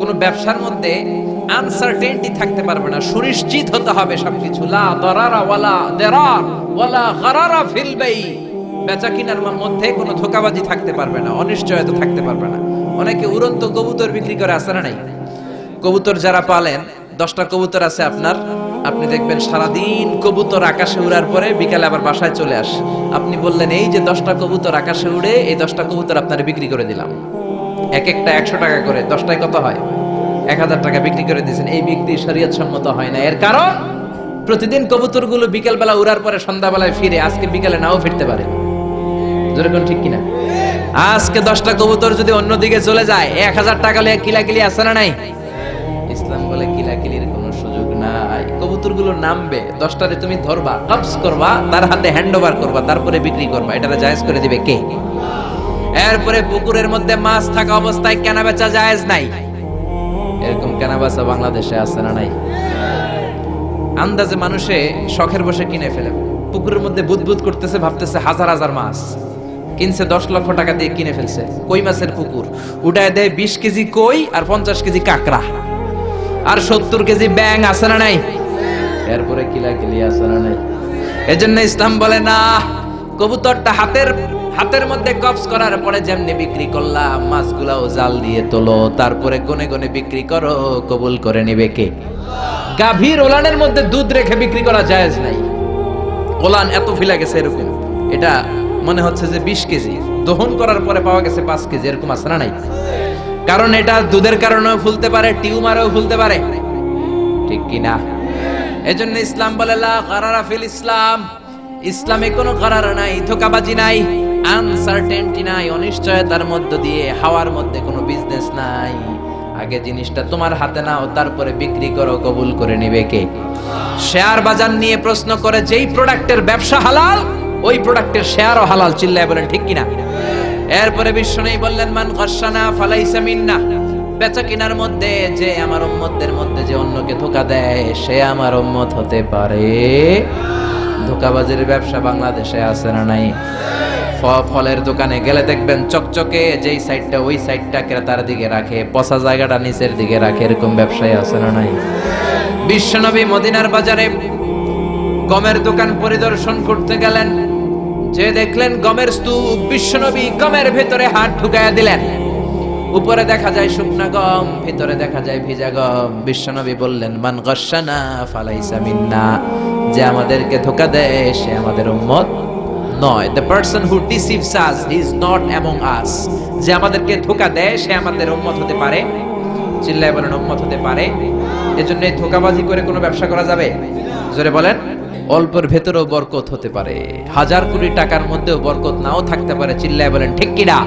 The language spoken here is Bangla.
কোনো ব্যবসার মধ্যে আনসার্টেনটি থাকতে পারবে না। সুনিশ্চিত হতে হবে সবকিছু। লা দরারা ওয়ালা দেরার ওয়ালা ফিল বাই বেচা কিনার মধ্যে কোনো ধোকাবাজি থাকতে পারবে না, অনিশ্চয়তা থাকতে পারবে না। অনেকে উড়ন্ত কবুতর বিক্রি করে আসে না নাই? কবুতর যারা পালেন, দশটা কবুতর আছে আপনার। আপনি দেখবেন সারাদিন কবুতর আকাশে উড়ার পরে বিকালে আবার বাসায় চলে আসে। আপনি বললেন, এই যে দশটা কবুতর আকাশে উড়ে, এই দশটা কবুতর আপনার বিক্রি করে দিলাম। এক একটা একশো টাকা করে, দশটায় কত হয়? এক হাজার টাকা বিক্রি করে দিয়েছেন। এই বিক্রি শরীয়ত সম্মত হয় না। এর কারণ, প্রতিদিন কবুতরগুলো বিকেলবেলা উড়ার পরে সন্ধ্যাবেলায় ফিরে, আজকে বিকালে নাও ফিরতে পারে। যেরকম ঠিক কিনা? আজকে দশটা কবুতর যদি অন্যদিকে চলে যায়, এক হাজার টাকা লিয়ে কিলাকিলি আছে না নাই? ইসলাম বলে কিলাকিলির কোনো সুযোগ নাই। কবুতরগুলো নামবে, দশটারে তুমি ধরবা কবস করবা, তার হাতে হ্যান্ড ওভার করবা, তারপরে বিক্রি করবা। এটা জায়েজ করে দিবে কে? এরপরে পুকুরের মধ্যে মাছ থাকা অবস্থায় কেনা বেচা জায়েজ নাই। এরকম কেনা বেচা বাংলাদেশে আছে না নাই? আন্দাজে মানুষে শখের বসে কিনে ফেলে। পুকুরের মধ্যে বুদবুদ করতেছে, ভাবতেছে হাজার হাজার মাছ। কিনছে দশ লক্ষ টাকা দিয়ে কিনে ফেলছে। কই মাছের পুকুর? উঠায় দেয় বিশ কেজি কই আর পঞ্চাশ কেজি কাঁকড়া। আর সত্তর কেজি ব্যাং আছে না নাই? এরপরে কিলা কিলি আছে না নাই? এজন্য ইসলাম বলে, না, কবুতরটা হাতের হাতের মধ্যে কপস করার পরে যেমনি বিক্রি করলাম, মাছগুলাও জাল দিয়ে তোলো, তারপরে কোনে কোনে বিক্রি করো, কবুল করে নিবে কে? গাভীর ওলানের মধ্যে দুধ রেখে বিক্রি করা জায়েজ নাই। ওলান এত ফিলা গেছে এরকম। এটা মনে হচ্ছে যে বিশ কেজি। দহন করার পরে পাওয়া গেছে পাঁচ কেজি, এরকম না নাই? কারণ এটা দুধের কারণেও ফুলতে পারে, টিউমারও ফুলতে পারে। ঠিক কি না? এজন্য ইসলাম বলে, লা ফিল ইসলাম। ইসলামে কোনো গারার নাই, ধোকাবাজি নাই। আনসার্টেনটি নাই, অনিশ্চয়তার মধ্য দিয়ে হাওয়ার মধ্যে কোনো বিজনেস নাই। আগে জিনিসটা তোমার হাতে নাও, তারপরে বিক্রি করো, কবুল করে নিবে কে? শেয়ার বাজার নিয়ে প্রশ্ন করে, যেই প্রোডাক্টের ব্যবসা হালাল, ওই প্রোডাক্টের শেয়ারও হালাল। চিল্লায় বলেন, ঠিক কিনা? এরপরে বিশ্ব নেই বললেন, মান গসানা ফালাইসা মিন্না। বেচা কিনার মধ্যে যে আমার উম্মতদের মধ্যে যে অন্যকে ধোকা দেয়, সে আমার উম্মত হতে পারে। ধোকাবাজের ব্যবসা বাংলাদেশে আছে না নাই? ফলের দোকানে গেলে দেখবেন চকচকে যেই সাইডটা, ওই সাইডটা ক্রেতার দিকে রাখে, পচা জায়গাটা নিচের দিকে রাখে, এরকম ব্যবসায়ী আছে না নাই? বিশ্বনবী মদিনার বাজারে গমের দোকান পরিদর্শন করতে গেলেন। যে দেখলেন গমের স্তূপ, বিশ্বনবী গমের ভেতরে হাত ঢুকায়া দিলেন। উপরে দেখা যায় শুকনা গম, ভিতরে দেখা যায় ভিজা গম। বিশ্বনবী বললেন, মান গসানা ফালাইসা মিন্না, যে আমাদেরকে ধোকা দেয়, সে আমাদের উম্মত। নয়। The person who deceives us is not among us যে আমাদেরকে ধোকা দেয়, সে আমাদের উম্মত হতে পারে। চিল্লায় বলেন উম্মত হতে পারে। এজন্য এই ধোকাবাজি করে কোনো ব্যবসা করা যাবে? জোরে বলেন। অল্পের ভেতরেও বরকত হতে পারে। হাজার কোটি টাকার মধ্যেও বরকত নাও থাকতে পারে। চিল্লায় বলেন, ঠিক কিনা?